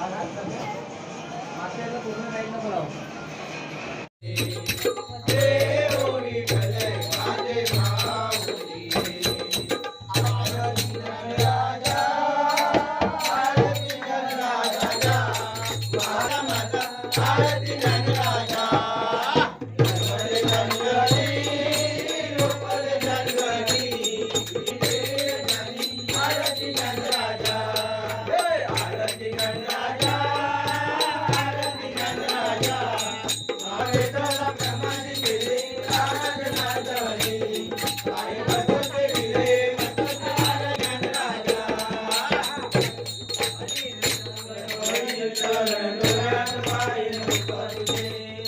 वंतानंत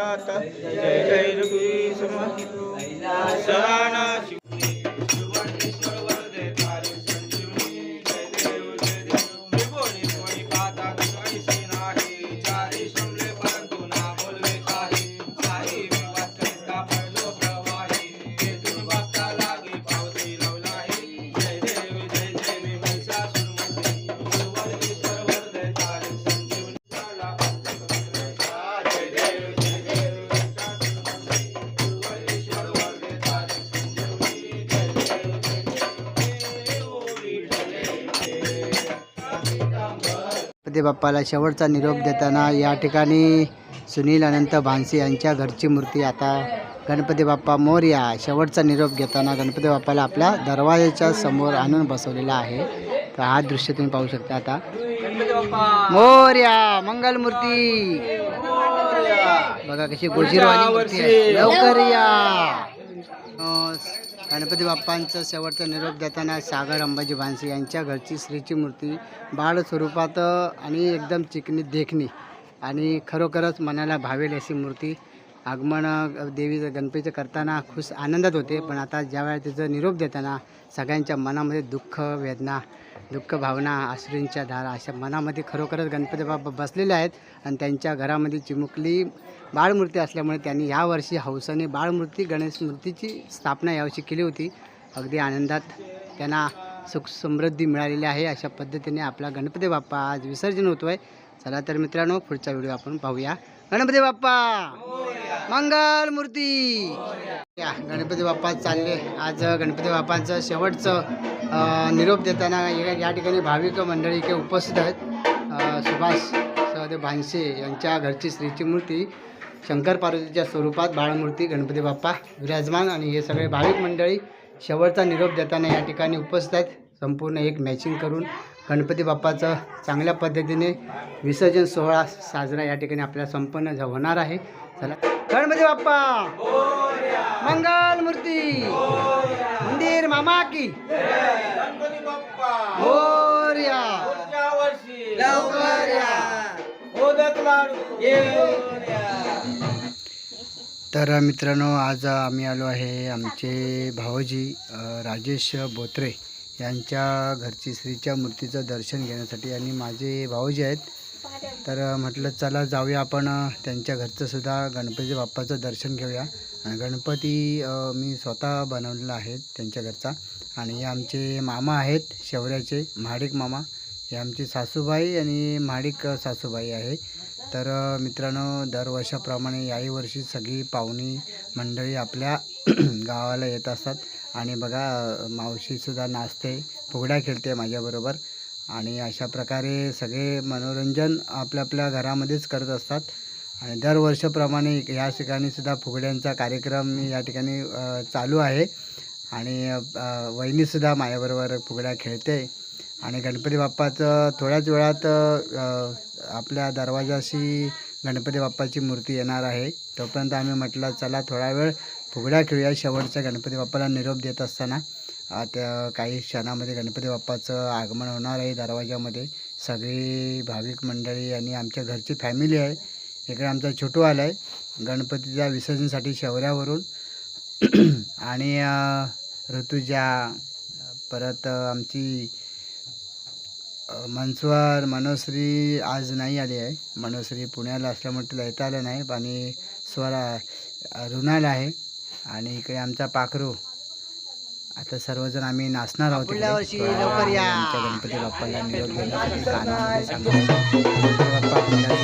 मागणेशात जय जय रघुवीर समर्थ गणपती बाप्पाला शेवटचा निरोप देताना या ठिकाणी सुनील अनंत भानसी यांच्या घरची मूर्ती आता गणपती बाप्पा मोरया शेवटचा निरोप घेताना गणपती बाप्पाला आपल्या दरवाजाच्या समोर आणून बसवलेला आहे. तर हा दृश्य तुम्ही पाहू शकता आता. मोरया मंगल मूर्ती. बघा कशी आहे. लवकर या. अं, गणपती बाप्पांचा शेवटचा निरोप देताना सागर अंबाजी भानसी यांच्या घरची श्रीची मूर्ती बाळ स्वरूपात आणि एकदम चिकनी देखणी आणि खरोखरच मनाला भावेल अशी मूर्ती. आगमन देवीचं गणपतीचं करताना खुश आनंदात होते पण आता ज्यावेळेला तिचं निरोप देताना सगळ्यांच्या मनामध्ये दुःख वेदना दुःख भावना अश्रूंच्या धारा अशा मनामध्ये खरोखरच गणपती बाप्पा बसलेले आहेत आणि त्यांच्या घरामध्ये चिमुकली बाळमूर्ती असल्यामुळे त्यांनी यावर्षी हौसाने बाळमूर्ती गणेश मूर्तीची स्थापना यावर्षी केली होती. अगदी आनंदात त्यांना सुख समृद्धी मिळालेली आहे अशा पद्धतीने आपला गणपती बाप्पा आज विसर्जन होतो आहे चला तर मित्रांनो पुढचा व्हिडिओ आपण पाहूया. गणपती बाप्पा! मंगल मूर्ती! या गणपती बाप्पा चालले. आज गणपती बाप्पांचं शेवटचं निरोप देताना या ठिकाणी भाविक मंडळी इथे उपस्थित आहेत. सुभाष सहदेव भानसे यांच्या घरची श्रीची मूर्ती. शंकर पार्वतीच्या स्वरूपात बाळमूर्ती गणपती बाप्पा विराजमान आणि हे सगळे भाविक मंडळी शेवटचा निरोप देताना या ठिकाणी उपस्थित आहेत. संपूर्ण एक मॅचिंग करून गणपती बाप्पाचं चांगल्या पद्धतीने विसर्जन सोहळा साजरा या ठिकाणी आपल्याला संपन्न होणार आहे. चला. गणपती बाप्पा! मंगल मूर्ती मंदिर मामा की! गणपती बाप्पा मोरया लवकर या. तर मित्रांनो आज आम्ही आलो आहे आमचे भावजी राजेश बोत्रे यांच्या घरची श्रीच्या मूर्तीचं दर्शन घेण्यासाठी आणि माझे भाऊजी आहेत. तर म्हटलं चला जाऊया आपण त्यांच्या घरचंसुद्धा गणपती बाप्पाचं दर्शन घेऊया. आणि गणपती मी स्वतः बनवलेला आहे त्यांच्या घरचा. आणि हे आमचे मामा आहेत शेवऱ्याचे महाडिक मामा. हे आमची सासूबाई आणि महाडिक सासूबाई आहे. तर मित्रांनो दरवर्षाप्रमाणे याही वर्षी सगळी पाहुणी मंडळी आपल्या गावाला येत असतात. आणि बघा मावशीसुद्धा नाचते फुगड्या खेळते माझ्याबरोबर. आणि अशा प्रकारे सगळे मनोरंजन आपल्या आपल्या घरामध्येच करत असतात. आणि दरवर्षाप्रमाणे या ठिकाणीसुद्धा फुगड्यांचा कार्यक्रम या ठिकाणी चालू आहे. आणि वहिनीसुद्धा माझ्याबरोबर फुगड्या खेळते. आणि गणपती बाप्पाचं थोड्याच वेळात आपल्या दरवाजाशी गणपती बाप्पाची मूर्ती येणार आहे. तोपर्यंत आम्ही म्हटलं चला थोडा वेळ फुगड्या खेळूया. शेवटच्या गणपती बाप्पाला निरोप देत असताना आता त्या काही क्षणामध्ये गणपती बाप्पाचं आगमन होणार आहे दरवाजामध्ये. सगळी भाविक मंडळी आणि आमच्या घरची फॅमिली आहे. इकडे आमचा छोटू आला आहे गणपतीच्या विसर्जनसाठी शौऱ्यावरून आणि ऋतुजा परत आमची मनस्वर मनोश्री आज नाही आली आहे. मनोश्री पुण्याला असल्यामुळे तिला येता आलं नाही आणि स्वरा अ, रुणाल आहे. आणि इकडे आमचा पाखरू. आता सर्वजण आम्ही नाचणार आहोत. आमच्या गणपती बाप्पाला निरोप देण्यासाठी बाप्पा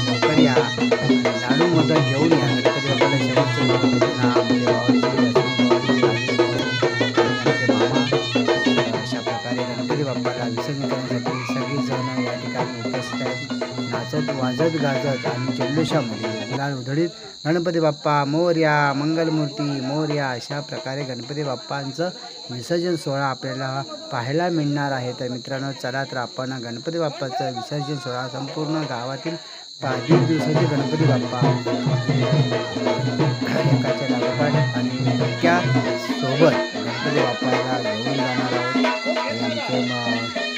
लवकर या. लाडू मोदक घेऊन या. गणपती बाप्पाला शेवटचं अशा प्रकारे गणपती बाप्पाला विसर्जन नाचत वाजत गाजत आणि जल्लोषामध्ये गुलाल उधळीत गणपती बाप्पा मोर्या मंगलमूर्ती मोर्या अशा प्रकारे गणपती बाप्पांचं विसर्जन सोहळा आपल्याला पाहायला मिळणार आहे. तर मित्रांनो चला तर आपण गणपती बाप्पाचं विसर्जन सोहळा संपूर्ण गावातील पाच दिवसाचे गणपती बाप्पा एकाच्या लागोपाठ आणि इतक्या सोबत गणपती बाप्पाला घेऊन जाणार आहोत. आमचे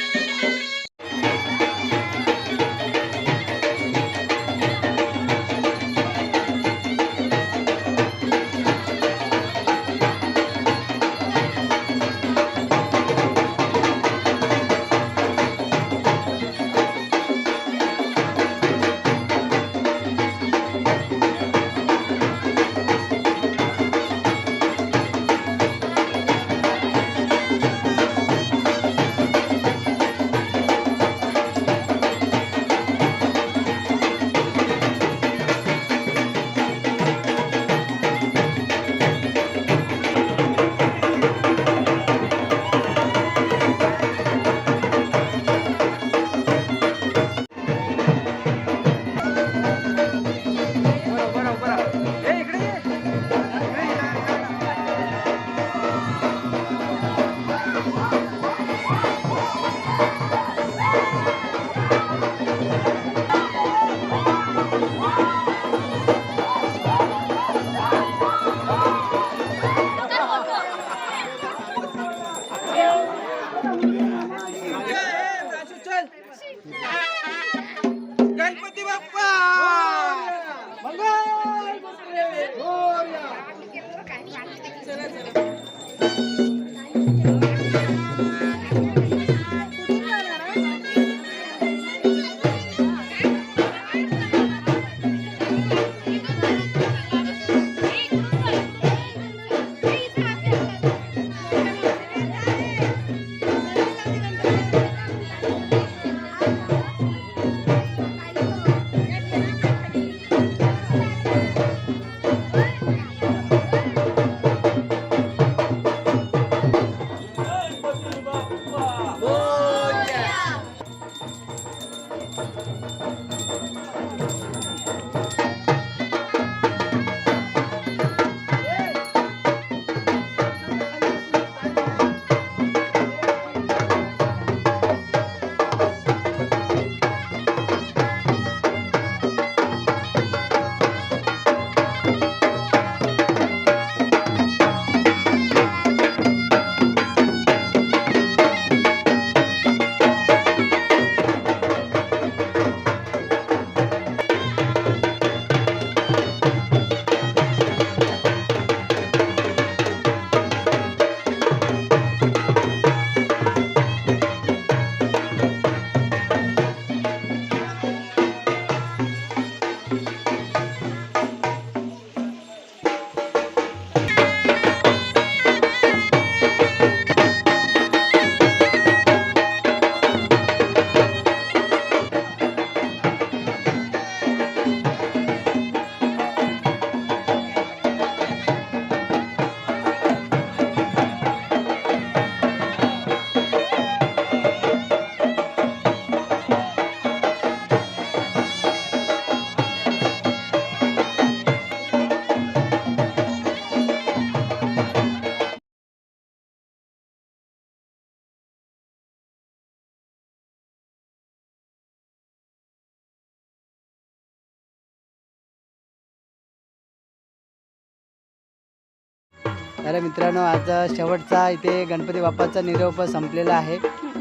तर मित्रांनो आज शेवटचा इथे गणपती बाप्पाचा निरोप संपलेला आहे.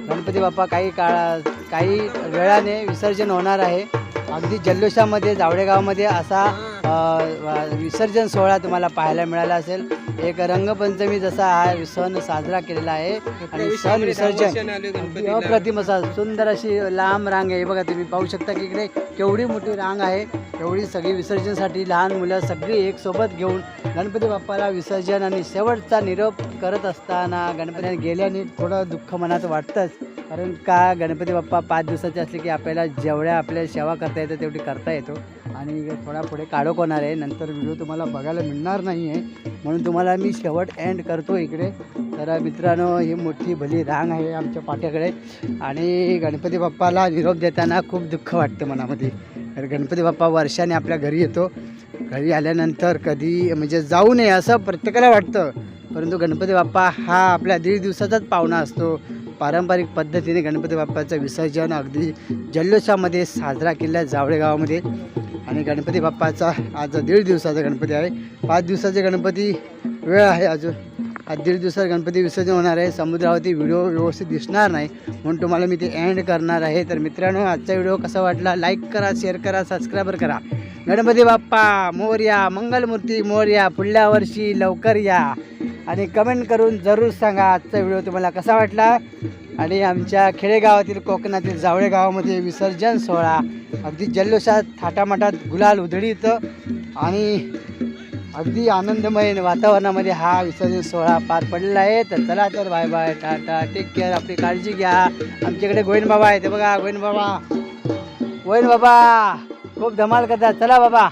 गणपती बाप्पा काही काळा काही वेळाने विसर्जन होणार आहे. अगदी जल्लोषामध्ये जावडेगावमध्ये असा विसर्जन सोहळा तुम्हाला पाहायला मिळाला असेल. एक रंगपंचमी जसा हा सण साजरा केलेला आहे आणि सण विसर्जन अप्रतिम असा सुंदर अशी लांब रांग आहे. बघा तुम्ही पाहू शकता की इकडे केवढी मोठी रांग आहे. एवढी सगळी विसर्जनसाठी लहान मुलं सगळी एक सोबत घेऊन गणपती बाप्पाला विसर्जन आणि शेवटचा निरोप करत असताना गणपतीने गेल्याने थोडं दुःख मनात वाटतंच. कारण का गणपती बाप्पा पाच दिवसाचे असले की आपल्याला जेवढ्या आपल्या सेवा करता येतं तेवढी करता येतो. आणि थोडा पुढे काढोक होणार आहे. नंतर व्हिडिओ तुम्हाला बघायला मिळणार नाही आहे म्हणून तुम्हाला मी शेवट एंड करतो इकडे. तर मित्रांनो ही मोठी भली रांग आहे आमच्या पाठ्याकडे आणि गणपती बाप्पाला निरोप देताना खूप दुःख वाटतं मनामध्ये. तर गणपती बाप्पा वर्षाने आपल्या घरी येतो. घरी आल्यानंतर कधी म्हणजे जाऊ नये असं प्रत्येकाला वाटतं. परंतु गणपती बाप्पा हा आपल्या दीड दिवसाचाच पाहुणा असतो. पारंपरिक पद्धतीने गणपती बाप्पाचं विसर्जन अगदी जल्लोषामध्ये साजरा केला जावळे गावामध्ये आणि गणपती बाप्पाचा आज दीड दिवसाचा गणपती आहे. पाच दिवसाचे गणपती वेळ आहे अजून. आज दीड दिवसात गणपती विसर्जन होणार आहे. समुद्रावरती व्हिडिओ व्यवस्थित दिसणार नाही. म्हणून तुम्हाला मी ते एंड करणार आहे. तर मित्रांनो आजचा व्हिडिओ कसा वाटला? लाईक करा शेअर करा सबस्क्राईबर करा. गणपती बाप्पा मोर्या मंगलमूर्ती मोर्या पुढल्या वर्षी लवकर या. आणि कमेंट करून जरूर सांगा आजचा व्हिडिओ तुम्हाला कसा वाटला? आणि आमच्या खेडेगावातील कोकणातील जावळे गावामध्ये विसर्जन सोहळा. अगदी जल्लोषात थाटामाटात गुलाल उधळीत आणि अगदी आनंदमय वातावरणामध्ये हा विसर्जन सोहळा पार पडलेला आहे. तर चला तर bye bye tata take care आपली काळजी घ्या. आमच्याकडे गोविंद बाबा आहे ते बघा गोविंद बाबा. गोविंद बाबा खूप धमाल करतात. चला बाबा.